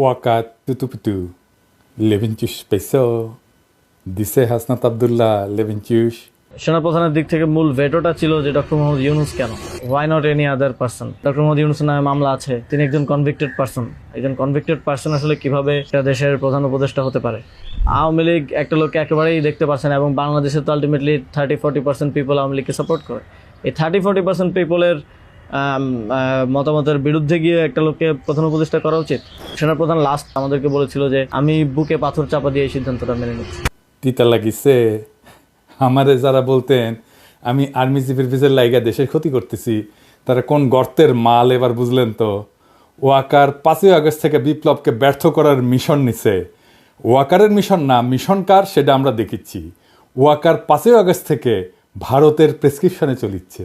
Waka তুতুপুতু, লেভেনচুস peso দিছে হাসনাত আবদুল্লাহ, লেভেনচুস। সেনাপ্রধানের দিক থেকে মূল ভেটোটা ছিল যে ডক্টর মোহাম্মদ ইউনুস কেন? Why not any other person doctor Mohammad ইউনুসের নামে মামলা আছে, তিনি একজন কনভিক্টেড পার্সন একজন কনভিক্টেড পার্সন আসলে কীভাবে একটা দেশের প্রধান উপদেষ্টা হতে পারে? আওয়ামী লীগ একটা লোককে একেবারেই দেখতে পাচ্ছে না এবং বাংলাদেশে তো ultimately thirty forty percent people Awami লীগকে সাপোর্ট করে। এই থার্টি ফোর্টি পার্সেন্ট পিপলের মতামতের বিরুদ্ধে গিয়ে একটা লোককে প্রধান উপদেষ্টা করা উচিত। সেনাপ্রধান লাস্ট আমাদেরকে বলেছিল যে, আমি বুকে পাথর চাপা দিয়ে এই সিদ্ধান্তটা মেনে নিচ্ছি। তিতা লাগিছে। আমারে যারা বলতেন, আমি আর্মি চিফের পিছের লাইগা দেশের ক্ষতি করতেছি, তারা কোন গর্তের মাল এবার বুঝলেন তো? ওয়াকার পাঁচই আগস্ট থেকে বিপ্লবকে ব্যর্থ করার মিশন নিছে। ওয়াকারের মিশন না মিশন কার সেটা আমরা দেখিচ্ছি। ওয়াকার পাঁচই আগস্ট থেকে ভারতের প্রেসক্রিপশনে চলিচ্ছে।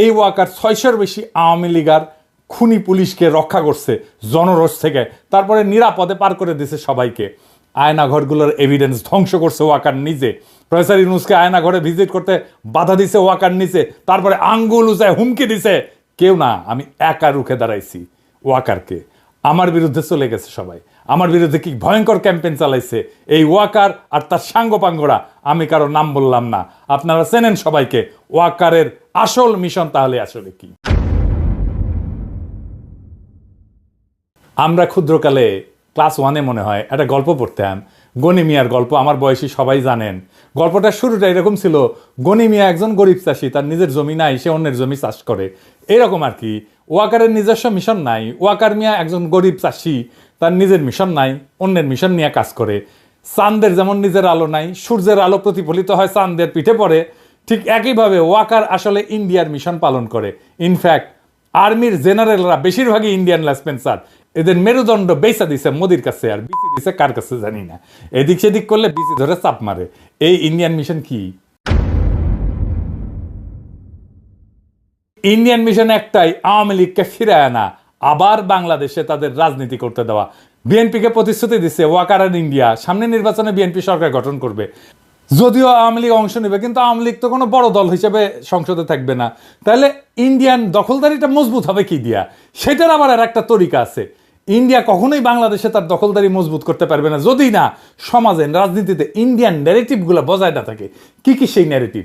এই ওয়াকার ছয়শোর বেশি আওয়ামী লীগার খুনি পুলিশকে রক্ষা করছে জনরোষ থেকে। তারপরে নিরাপদে পার করে দিছে সবাইকে। আয়নাঘরগুলোর এভিডেন্স ধ্বংস করছে ওয়াকার নিজে। প্রফেসর ইউনুসকে আয়নাঘরে ভিজিট করতে বাধা দিছে ওয়াকার নিচে তারপরে আঙ্গুল উচায় হুমকি দিছে। কেউ না, আমি একা রুখে দাঁড়াইছি ওয়াকারকে। আমার বিরুদ্ধে চলে গেছে সবাই। আমার বিরুদ্ধে কি ভয়ঙ্কর ক্যাম্পেইন চালাইছে? এই ওয়াকার আর তার সাঙ্গপাঙ্গরা আমি কারও নাম বললাম না। আপনারা চেনেন সবাইকে, ওয়াকারের আসল মিশন তাহলে আসলে কি? আমরা ক্ষুদ্রকালে ক্লাস ওয়ানে মনে হয় একটা গল্প পড়তাম। গনি মিয়ার গল্প, আমার বয়সী সবাই জানেন। গল্পটার শুরুটা এরকম ছিল, গনি মিয়া একজন গরিব চাষি, তার নিজের জমি নাই, সে অন্যের জমি চাষ করে। এরকম আর কি, ওয়াকারের নিজস্ব মিশন নাই, ওয়াকার মিয়া একজন গরিব চাষি তার নিজের মিশন নাই, অন্যের মিশন নিয়ে কাজ করে। চাঁদের যেমন নিজের আলো নাই, সূর্যের আলো প্রতিফলিত হয় চাঁদের পিঠে পড়ে, ঠিক একইভাবে ওয়াকার আসলে ইন্ডিয়ার মিশন পালন করে। ইনফ্যাক্ট আর্মির জেনারেলরা বেশিরভাগই ইন্ডিয়ান লেসপেন্সার এদের মেরুদণ্ড বেসা দিছে মোদির কাছে, আর বিসি দিছে কার কাছে জানি না। এদিক সেদিক করলে বিসি ধরে চাপ মারে। এই ইন্ডিয়ান মিশন কি? ইন্ডিয়ান মিশন একটাই, আওয়ামী লীগকে ফিরে আনা। আবার বাংলাদেশে তাদের রাজনীতি করতে দেওয়া। বিএনপিকে প্রতিশ্রুতি দিচ্ছে ওয়াকার আর ইন্ডিয়া, সামনে নির্বাচনে বিএনপি সরকার গঠন করবে। যদিও আওয়ামী লীগ অংশ নেবে, কিন্তু আওয়ামী লীগ তো কোনো বড় দল হিসেবে সংসদে থাকবে না। তাহলে ইন্ডিয়ান দখলদারিটা মজবুত হবে কি দিয়া? সেটার আবার আর একটা তরিকা আছে। ইন্ডিয়া কখনোই বাংলাদেশে তার দখলদারি মজবুত করতে পারবে না। যদি না, সমাজে, রাজনীতিতে ইন্ডিয়ান ন্যারেটিভগুলো বজায় না থাকে। কি কি সেই ন্যারেটিভ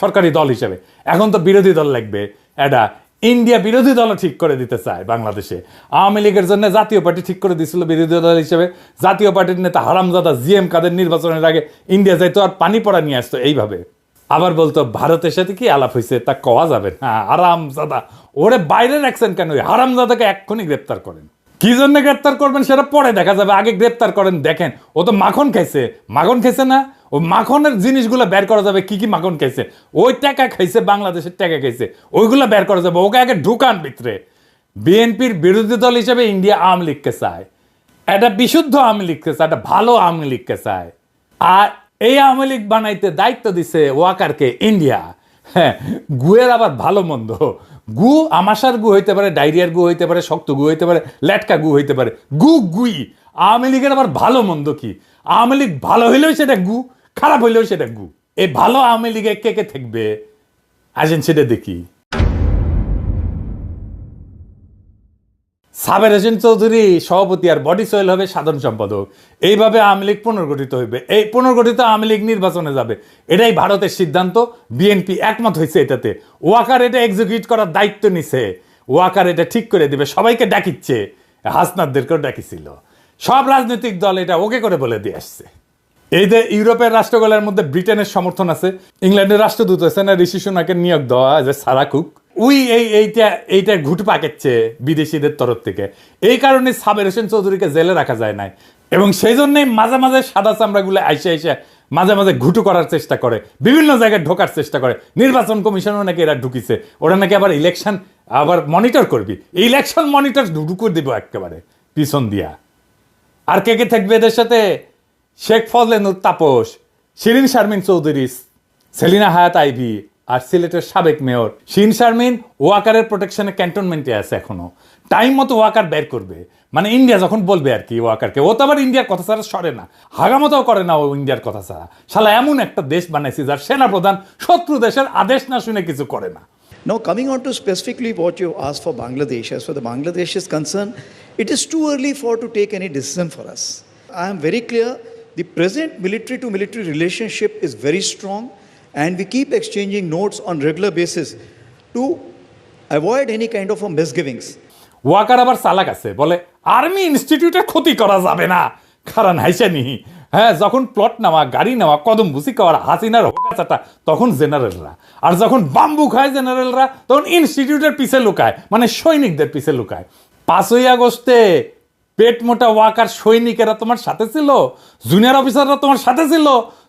সরকারি দল হিসেবে। এখন তো বিরোধী দল লাগবে। এটা ইন্ডিয়া বিরোধী দল ঠিক করে দিতে চায় বাংলাদেশে। আওয়ামী লীগের জন্য জাতীয় পার্টি ঠিক করে দিছিল বিরোধী দল হিসেবে। জাতীয় পার্টির নেতা হারামজাদা জি এম কাদের নির্বাচনের আগে ইন্ডিয়া যাইতো আর পানি পড়া নিয়ে আসতো এইভাবে। আবার বলতো, ভারতের সাথে কি আলাপ হয়েছে? তা কওয়া যাবে না। হারামজাদা ওরে বাইরে রাখছেন কেন? হারামজাদাকে এক্ষুনি গ্রেপ্তার করেন। কি জন্য গ্রেপ্তার করবেন সেটা পরে দেখা যাবে। আগে গ্রেপ্তার করেন, দেখেন। ও তো মাখন খাইছে। মাখন খাইছে না? ও মাখনের জিনিসগুলো বের করা যাবে, কি কি মাখন খাইছে? ওই টাকা খাইছে, বাংলাদেশের টাকা খাইছে। ওইগুলো বের করা যাবে। ওকে আগে ঢুকান ভিতরে। বিএনপির বিরোধী দল হিসেবে ইন্ডিয়া আওয়ামী লীগকে চায়। একটা বিশুদ্ধ আওয়ামী লীগকে চায় একটা ভালো আওয়ামী লীগকে চায়। আর এই আওয়ামী লীগ বানাইতে দায়িত্ব দিছে ওয়াকারকে, ইন্ডিয়া। হ্যাঁ গুয়ের আবার ভালো মন্দ। গু আমাশার গু হইতে পারে, ডায়রিয়ার গু হইতে পারে, শক্ত গু হইতে পারে, ল্যাটকা গু হইতে পারে। গু গুই। আওয়ামী লীগের আবার ভালো মন্দ কি? আওয়ামী লীগ ভালো হইলেও সেটা গু, খারাপ হইলেও সেটা গু। এই ভালো আওয়ামী লীগে কে কে থাকবে? আসেন সেটা দেখি। সাবের হোসেন চৌধুরী, সভাপতি আর বডি সোয়েল হবে সাধারণ সম্পাদক। এইভাবে আওয়ামী লীগ পুনর্গঠিত হইবে। এই পুনর্গঠিত আওয়ামী লীগ নির্বাচনে যাবে। এটাই ভারতের সিদ্ধান্ত। বিএনপি একমত হয়েছে এটাতে। ওয়াকার এটা এক্সিকিউট করার দায়িত্ব নিছে। ওয়াকার এটা ঠিক করে দিবে। সবাইকে ডাকিচ্ছে। হাসনাদদেরকেও ডাকিছিল। সব রাজনৈতিক দল এটা ওকে করে বলে দিয়ে আসছে। এই যে ইউরোপের রাষ্ট্রগুলোর মধ্যে ব্রিটেনের সমর্থন আছে। ইংল্যান্ডের রাষ্ট্রদূত আছে না, ঋষি সোনাকে নিয়োগ দেওয়া যে সারা কুক উই এই এইটা এইটা ঘুট পাকেচ্ছে বিদেশিদের তরফ থেকে। এই কারণে সাবের হোসেন চৌধুরীকে জেলে রাখা যায় নাই। এবং সেই জন্যেই মাঝে মাঝে সাদা চামড়াগুলো আইসে আইসে মাঝে মাঝে ঘুটু করার চেষ্টা করে, বিভিন্ন জায়গায় ঢোকার চেষ্টা করে। নির্বাচন কমিশনও নাকি এরা ঢুকিছে। ওরা নাকি আবার ইলেকশন আবার মনিটর করবি। ইলেকশন মনিটর ঢুকুর দিব একেবারে, পিছন দিয়া। আর কে কে থাকবে এদের সাথে? শেখ ফজলেনুর তাপস, শিরিন শারমিন চৌধুরী, সেলিনা হায়াত আইভি আর সিলেটের সাবেক মেয়র শিরিন শারমিন ওয়াকারের প্রোটেকশনে ক্যান্টনমেন্টে আছে এখনও টাইম মতো ওয়াকার বের করবে মানে ইন্ডিয়া যখন বলবে আর কি ওয়াকারকে ও তো আবার ইন্ডিয়ার কথা ছাড়া সরে না হাগামতাও করে না ও ইন্ডিয়ার কথা ছাড়া শালা এমন একটা দেশ বানাইছে যার সেনাপ্রধান শত্রু দেশের আদেশ না শুনে কিছু করে না Now, coming on to specifically what you asked for Bangladesh, as far as Bangladesh is concerned, it is too early for to take any decision for us. I am very clear the present military to military relationship is very strong, and we keep exchanging notes on regular basis to avoid any kind of misgivings. Waker আবার চালাক আছে, বলে, army ইনস্টিটিউটের ক্ষতি করা যাবে না। কারণ হাইসা নি। হ্যাঁ যখন প্লট নেওয়া, গাড়ি নেওয়া, কদম বুসি খাওয়ার, হাসিনার হোকাচাটা তখন জেনারেলরা। আর যখন বাম্বু খায় জেনারেলরা, তখন ইনস্টিটিউটের পিছে লুকায় মানে সৈনিকদের পিছে লুকায়। পাঁচই আগস্টে পেট মোটা ওয়াকার সৈনিকেরা তোমার সাথে ছিল? জুনিয়র অফিসাররা তোমার সাথে ছিল?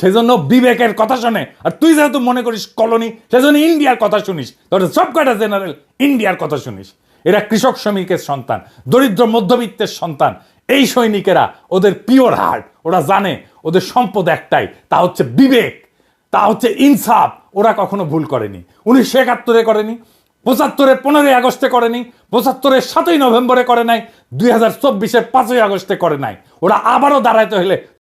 সেজন্য বিবেকের কথা শোনে। আর তুই যেহেতু মনে করিস কলোনি, সেজন্য ইন্ডিয়ার কথা শুনিস। তোর সব কয়টা জেনারেল ইন্ডিয়ার কথা শুনিস। এরা কৃষক শ্রমিকের সন্তান, দরিদ্র মধ্যবিত্তের সন্তান। এই সৈনিকেরা ওদের পিওর হার্ট, ওরা জানে ওদের সম্পদ একটাই, তা হচ্ছে বিবেক। তা হচ্ছে ইনসাফ, ওরা কখনো ভুল করেনি। উনিশশো একাত্তরে করেনি পঁচাত্তরের পনেরোই আগস্টে করেনি পঁচাত্তরের সাতই নভেম্বরে করে নাই, দুই হাজার চব্বিশের পাঁচই আগস্টে করে নাই। ওরা আবারও দাঁড়াইতে হলে